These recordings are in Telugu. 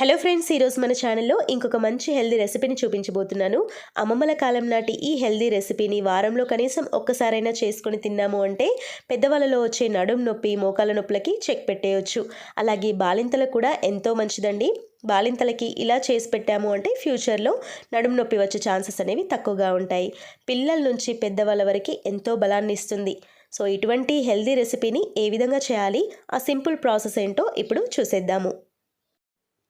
హలో ఫ్రెండ్స్ ఈరోజు మన ఛానల్లో ఇంకొక మంచి హెల్దీ రెసిపీని చూపించబోతున్నాను. అమ్మమ్మల కాలం నాటి ఈ హెల్దీ రెసిపీని వారంలో కనీసం ఒక్కసారైనా చేసుకొని తిన్నాము అంటే పెద్దవాళ్ళలో వచ్చే నడుం నొప్పి మోకాల నొప్పులకి చెక్ పెట్టేయచ్చు. అలాగే బాలింతలకు కూడా ఎంతో మంచిదండి. బాలింతలకి ఇలా చేసి పెట్టాము అంటే ఫ్యూచర్లో నడుము నొప్పి వచ్చే ఛాన్సెస్ అనేవి తక్కువగా ఉంటాయి. పిల్లల నుంచి పెద్దవాళ్ళ వరకు ఎంతో బలాన్ని ఇస్తుంది. సో ఇటువంటి హెల్దీ రెసిపీని ఏ విధంగా చేయాలి ఆ సింపుల్ ప్రాసెస్ ఏంటో ఇప్పుడు చూసేద్దాము.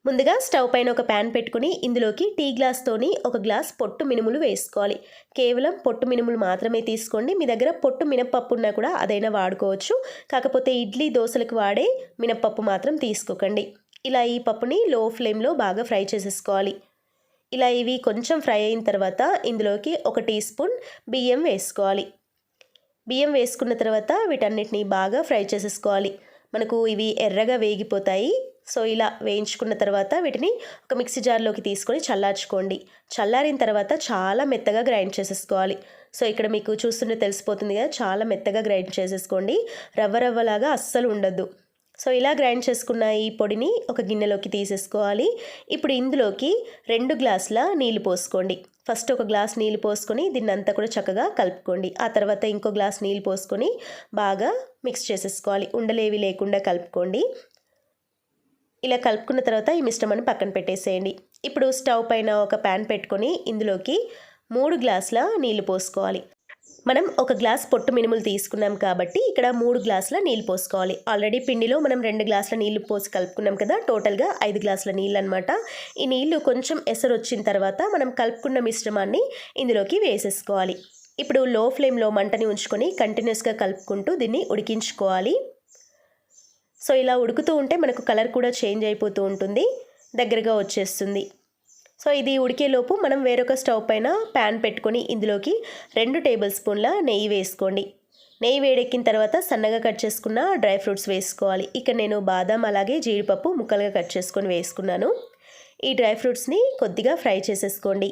ముందుగా స్టవ్ పైన ఒక ప్యాన్ పెట్టుకుని ఇందులోకి టీ గ్లాస్తోని ఒక గ్లాస్ పొట్టు మినుములు వేసుకోవాలి. కేవలం పొట్టు మినుములు మాత్రమే తీసుకోండి. మీ దగ్గర పొట్టు మినప్పప్పు ఉన్నా కూడా అదైనా వాడుకోవచ్చు. కాకపోతే ఇడ్లీ దోశలకు వాడే మినప్పప్పు మాత్రం తీసుకోకండి. ఇలా ఈ పప్పుని లో ఫ్లేమ్లో బాగా ఫ్రై చేసేసుకోవాలి. ఇలా ఇవి కొంచెం ఫ్రై అయిన తర్వాత ఇందులోకి ఒక టీ స్పూన్ బియ్యం వేసుకోవాలి. బియ్యం వేసుకున్న తర్వాత వీటన్నిటిని బాగా ఫ్రై చేసేసుకోవాలి. మనకు ఇవి ఎర్రగా వేగిపోతాయి. సో ఇలా వేయించుకున్న తర్వాత వీటిని ఒక మిక్సీ జార్లోకి తీసుకొని చల్లార్చుకోండి. చల్లారిన తర్వాత చాలా మెత్తగా గ్రైండ్ చేసేసుకోవాలి. సో ఇక్కడ మీకు చూస్తుంటే తెలిసిపోతుంది కదా చాలా మెత్తగా గ్రైండ్ చేసేసుకోండి. రవ్వ రవ్వలాగా అస్సలు ఉండద్దు సో ఇలా గ్రైండ్ చేసుకున్న ఈ పొడిని ఒక గిన్నెలోకి తీసేసుకోవాలి. ఇప్పుడు ఇందులోకి రెండు గ్లాసుల నీళ్ళు పోసుకోండి. ఫస్ట్ ఒక గ్లాస్ నీళ్ళు పోసుకొని దీన్ని అంతా కూడా చక్కగా కలుపుకోండి. ఆ తర్వాత ఇంకో గ్లాస్ నీళ్ళు పోసుకొని బాగా మిక్స్ చేసేసుకోవాలి. ఉండలేవి లేకుండా కలుపుకోండి. ఇలా కలుపుకున్న తర్వాత ఈ మిశ్రమాన్ని పక్కన పెట్టేసేయండి. ఇప్పుడు స్టవ్ పైన ఒక ప్యాన్ పెట్టుకొని ఇందులోకి మూడు గ్లాసుల నీళ్ళు పోసుకోవాలి. మనం ఒక గ్లాస్ పొట్టు మినుములు తీసుకున్నాం కాబట్టి ఇక్కడ మూడు గ్లాసుల నీళ్ళు పోసుకోవాలి. ఆల్రెడీ పిండిలో మనం రెండు గ్లాసుల నీళ్ళు పోసి కలుపుకున్నాం కదా టోటల్గా ఐదు గ్లాసుల నీళ్ళు అనమాట ఈ నీళ్ళు కొంచెం ఎసరు వచ్చిన తర్వాత మనం కలుపుకున్న మిశ్రమాన్ని ఇందులోకి వేసేసుకోవాలి. ఇప్పుడు లో ఫ్లేమ్లో మంటని ఉంచుకొని కంటిన్యూస్గా కలుపుకుంటూ దీన్ని ఉడికించుకోవాలి. సో ఇలా ఉడుకుతూ ఉంటే మనకు కలర్ కూడా చేంజ్ అయిపోతూ ఉంటుంది దగ్గరగా వచ్చేస్తుంది. సో ఇది ఉడికేలోపు మనం వేరొక స్టవ్ పైన ప్యాన్ పెట్టుకొని ఇందులోకి రెండు టేబుల్ స్పూన్ల నెయ్యి వేసుకోండి. నెయ్యి వేడెక్కిన తర్వాత సన్నగా కట్ చేసుకున్న డ్రై ఫ్రూట్స్ వేసుకోవాలి. ఇక్కడ నేను బాదం అలాగే జీడిపప్పు ముక్కలుగా కట్ చేసుకొని వేసుకున్నాను. ఈ డ్రై ఫ్రూట్స్ని కొద్దిగా ఫ్రై చేసేసుకోండి.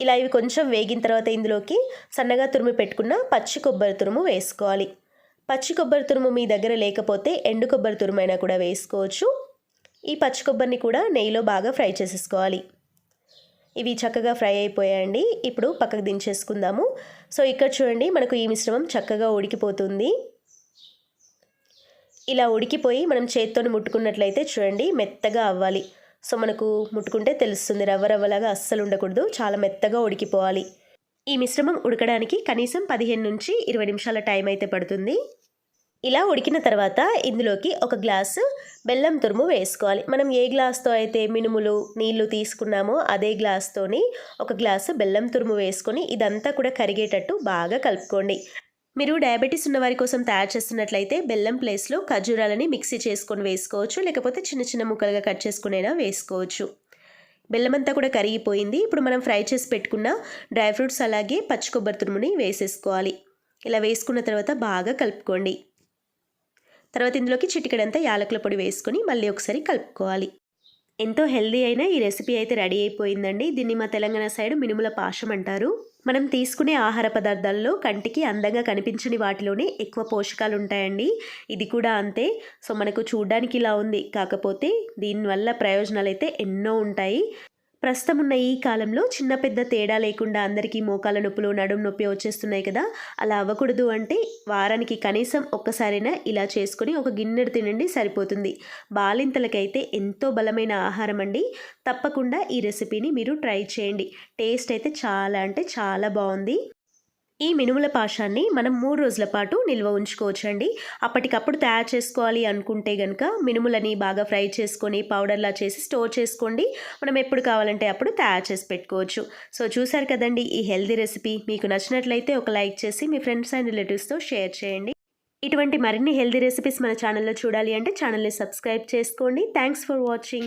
ఇలా ఇవి కొంచెం వేగిన తర్వాత ఇందులోకి సన్నగా తురుము పెట్టుకున్న పచ్చి కొబ్బరి తురుము వేసుకోవాలి. పచ్చి కొబ్బరి తురుము మీ దగ్గర లేకపోతే ఎండు కొబ్బరి తురుమైనా కూడా వేసుకోవచ్చు. ఈ పచ్చి కొబ్బరిని కూడా నెయ్యిలో బాగా ఫ్రై చేసేసుకోవాలి. ఇవి చక్కగా ఫ్రై అయిపోయాయండి. ఇప్పుడు పక్కకు దించేసుకుందాము. సో ఇక్కడ చూడండి మనకు ఈ మిశ్రమం చక్కగా ఉడికిపోతుంది. ఇలా ఉడికిపోయి మనం చేత్తోని ముట్టుకున్నట్లయితే చూడండి మెత్తగా అవ్వాలి. సో మనకు ముట్టుకుంటే తెలుస్తుంది రవ్వ రవ్వలాగా అస్సలు ఉండకూడదు. చాలా మెత్తగా ఉడికిపోవాలి. ఈ మిశ్రమం ఉడకడానికి కనీసం పదిహేను నుంచి ఇరవై నిమిషాల టైం అయితే పడుతుంది. ఇలా ఉడికిన తర్వాత ఇందులోకి ఒక గ్లాసు బెల్లం తురుము వేసుకోవాలి. మనం ఏ గ్లాస్తో అయితే మినుములు నీళ్ళు తీసుకున్నామో అదే గ్లాస్తోని ఒక గ్లాసు బెల్లం తురుము వేసుకొని ఇదంతా కూడా కరిగేటట్టు బాగా కలుపుకోండి. మీరు డయాబెటీస్ ఉన్న వారి కోసం తయారు చేస్తున్నట్లయితే బెల్లం ప్లేస్లో ఖర్జూరాలని మిక్సీ చేసుకొని వేసుకోవచ్చు లేకపోతే చిన్న చిన్న ముక్కలుగా కట్ చేసుకునేనా వేసుకోవచ్చు. బెల్లం అంతా కూడా కరిగిపోయింది. ఇప్పుడు మనం ఫ్రై చేసి పెట్టుకున్న డ్రై ఫ్రూట్స్ అలాగే పచ్చి కొబ్బరి తురుముని వేసేసుకోవాలి. ఇలా వేసుకున్న తర్వాత బాగా కలుపుకోండి. తర్వాత ఇందులోకి చిటికడంతా యాలకుల పొడి వేసుకొని మళ్ళీ ఒకసారి కలుపుకోవాలి. ఎంతో హెల్దీ అయిన ఈ రెసిపీ అయితే రెడీ అయిపోయిందండి. దీన్ని మా తెలంగాణ సైడ్ మినుముల పాశం అంటారు. మనం తీసుకునే ఆహార పదార్థాల్లో కంటికి అందంగా కనిపించని వాటిలోనే ఎక్కువ పోషకాలు ఉంటాయండి ఇది కూడా అంతే. సో మనకు చూడ్డానికి ఇలా ఉంది. కాకపోతే దీనివల్ల ప్రయోజనాలు అయితే ఎన్నో ఉంటాయి. ప్రస్తుతం ఉన్న ఈ కాలంలో చిన్న పెద్ద తేడా లేకుండా అందరికీ మోకాల నొప్పులు నడుము నొప్పి వచ్చేస్తున్నాయి కదా. అలా అవ్వకూడదు అంటే వారానికి కనీసం ఒక్కసారైనా ఇలా చేసుకుని ఒక గిన్నెడు తినండి సరిపోతుంది. బాలింతలకైతే ఎంతో బలమైన ఆహారం అండి. తప్పకుండా ఈ రెసిపీని మీరు ట్రై చేయండి. టేస్ట్ అయితే చాలా అంటే చాలా బాగుంది. ఈ మినుముల పాషాన్ని మనం మూడు రోజుల పాటు నిల్వ ఉంచుకోవచ్చండి. అప్పటికప్పుడు తయారు చేసుకోవాలి అనుకుంటే కనుక మినుములని బాగా ఫ్రై చేసుకొని పౌడర్లా చేసి స్టోర్ చేసుకోండి. మనం ఎప్పుడు కావాలంటే అప్పుడు తయారు చేసి పెట్టుకోవచ్చు. సో చూసారు కదండి ఈ హెల్దీ రెసిపీ. మీకు నచ్చినట్లయితే ఒక లైక్ చేసి మీ ఫ్రెండ్స్ అండ్ రిలేటివ్స్తో షేర్ చేయండి. ఇటువంటి మరిన్ని హెల్దీ రెసిపీస్ మన ఛానల్లో చూడాలి అంటే ఛానల్ని సబ్స్క్రైబ్ చేసుకోండి. Thanks for watching.